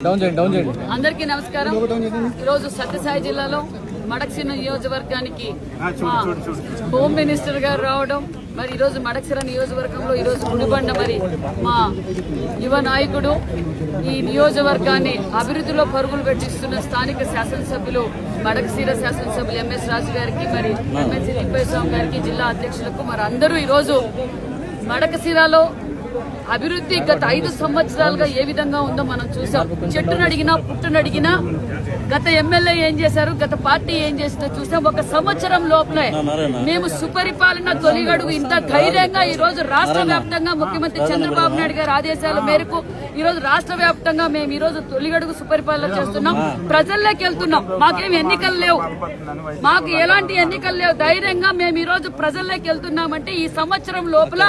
అందరికీ నమస్కారం. ఈరోజు సత్యసాయి జిల్లాలో మడక్సిర నియోజకవర్గానికి హోమ్ మినిస్టర్ గారు రావడం మరి ఈరోజు మడక్సిర నియోజకవర్గంలో ఈరోజు గుడిబండ మరి మా యువ నాయకుడు ఈ నియోజకవర్గాన్ని అభివృద్ధిలో పరుగులు పెట్టిస్తున్న స్థానిక శాసనసభ్యులు మడకసీర శాసనసభ్యులు ఎంఎస్ రాజు గారికి మరి తిప్పై స్వామి గారికి జిల్లా అధ్యక్షులకు మరి అందరూ ఈరోజు మడకశిరాలో అభివృద్ధి గత ఐదు సంవత్సరాలుగా ఏ విధంగా ఉందో మనం చూసాం. చెట్టును అడిగినా పుట్టును అడిగినా గత ఎమ్మెల్యే ఏం చేశారు గత పార్టీ ఏం చేసిందో చూసాం. ఒక సంవత్సరం లోపలే మేము సుపరిపాలన తొలిగడుగు ఇంత ధైర్యంగా ఈ రోజు రాష్ట్ర వ్యాప్తంగా ముఖ్యమంత్రి చంద్రబాబు నాయుడు గారి ఆదేశాల మేరకు ఈ రోజు రాష్ట్ర వ్యాప్తంగా మేము ఈ రోజు తొలిగడుగు సుపరిపాలన చేస్తున్నాం. ప్రజల్లోకి వెళ్తున్నాం. మాకేం ఎన్నికలు లేవు. మాకు ఎలాంటి ఎన్నికలు లేవు. ధైర్యంగా మేము ఈ రోజు ప్రజల్లోకి వెళ్తున్నామంటే ఈ సంవత్సరం లోపల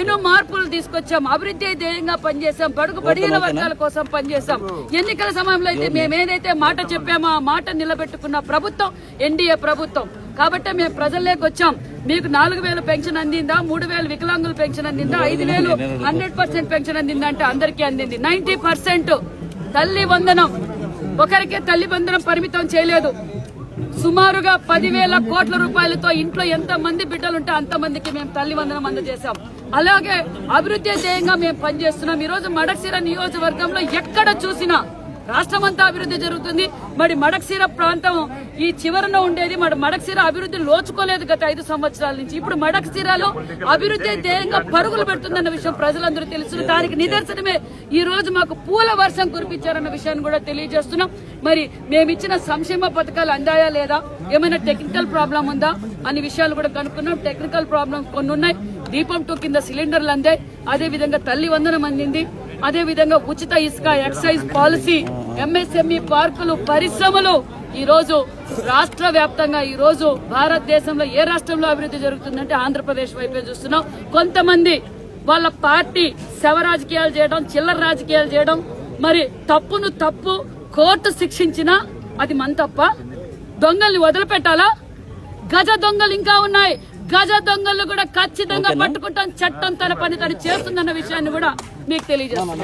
ఎన్నో మార్పులు తీసుకొచ్చాం. అభివృద్ధి ధ్యేయంగా పనిచేసాం. బడుగు బడిగిన వర్గాల కోసం పనిచేసాం. ఎన్నికల సమయంలో అయితే మేము ఏదైతే మాట చెప్పామో ఆ మాట నిలబెట్టుకున్న ప్రభుత్వం ఎన్డీఏ ప్రభుత్వం. కాబట్టి మేము ప్రజల్లోకి వచ్చాం. మీకు నాలుగు వేలు పెన్షన్ అందిందా? మూడు వేలు వికలాంగుల పెన్షన్ అందిందా? ఐదు వేలు హండ్రెడ్ పర్సెంట్ పెన్షన్ అందిందా అంటే అందరికీ అందింది. నైన్టీ పర్సెంట్ తల్లి వందనం. ఒకరికే తల్లి వందనం పరిమితం చేయలేదు. సుమారుగా పదివేల కోట్ల రూపాయలతో ఇంట్లో ఎంత మంది బిడ్డలుంటే అంత మందికి మేము తల్లి వందనం అందజేశాం. అలాగే అభివృద్ధి ధ్యేయంగా మేము పనిచేస్తున్నాం. ఈ రోజు మడక్సిర నియోజకవర్గంలో ఎక్కడ చూసినా రాష్ట్రమంతా అభివృద్ధి జరుగుతుంది. మరి మడక్సీర ప్రాంతం ఈ చివరన ఉండేది. మరి మడక్సీర అభివృద్ధి లోచుకోలేదు గత ఐదు సంవత్సరాల నుంచి. ఇప్పుడు మడక్సీరలో అభివృద్ధి ధ్యేయంగా పరుగులు పెడుతుందన్న విషయం ప్రజలందరూ తెలుసు దానికి నిదర్శనమే ఈ రోజు మాకు పూల వర్షం కురిపించారన్న విషయాన్ని కూడా తెలియజేస్తున్నాం. మరి మేము ఇచ్చిన సంక్షేమ పథకాలు అందాయా లేదా? ఏమైనా టెక్నికల్ ప్రాబ్లం ఉందా? అనే విషయాలు కూడా కనుక్కున్నాం. టెక్నికల్ ప్రాబ్లమ్స్ కొన్ని ఉన్నాయి దీపం టూ కింద సిలిండర్లు అందాయి. అదే విధంగా తల్లి వందనం అందింది. అదే విధంగా ఉచిత ఇసుక ఎక్సైజ్ పాలసీ ఎంఎస్ఎంఈ పార్కులు పరిశ్రమలు ఈ రోజు రాష్ట్ర వ్యాప్తంగా ఈ రోజు భారతదేశంలో ఏ రాష్ట్రంలో అభివృద్ధి జరుగుతుందంటే ఆంధ్రప్రదేశ్ వైపే చూస్తున్నాం. కొంతమంది వాళ్ళ పార్టీ శవ రాజకీయాలు చేయడం చిల్లర రాజకీయాలు చేయడం మరి తప్పును తప్పు కోర్టు శిక్షించినా అది మన తప్ప. దొంగల్ని వదిలిపెట్టాలా? గజ దొంగలు ఇంకా ఉన్నాయి. గజ దొంగలు కూడా ఖచ్చితంగా పట్టుకుంటాం చట్టం తన పని తను చేస్తుందన్న విషయాన్ని కూడా మీకు తెలియజేస్తున్నాం.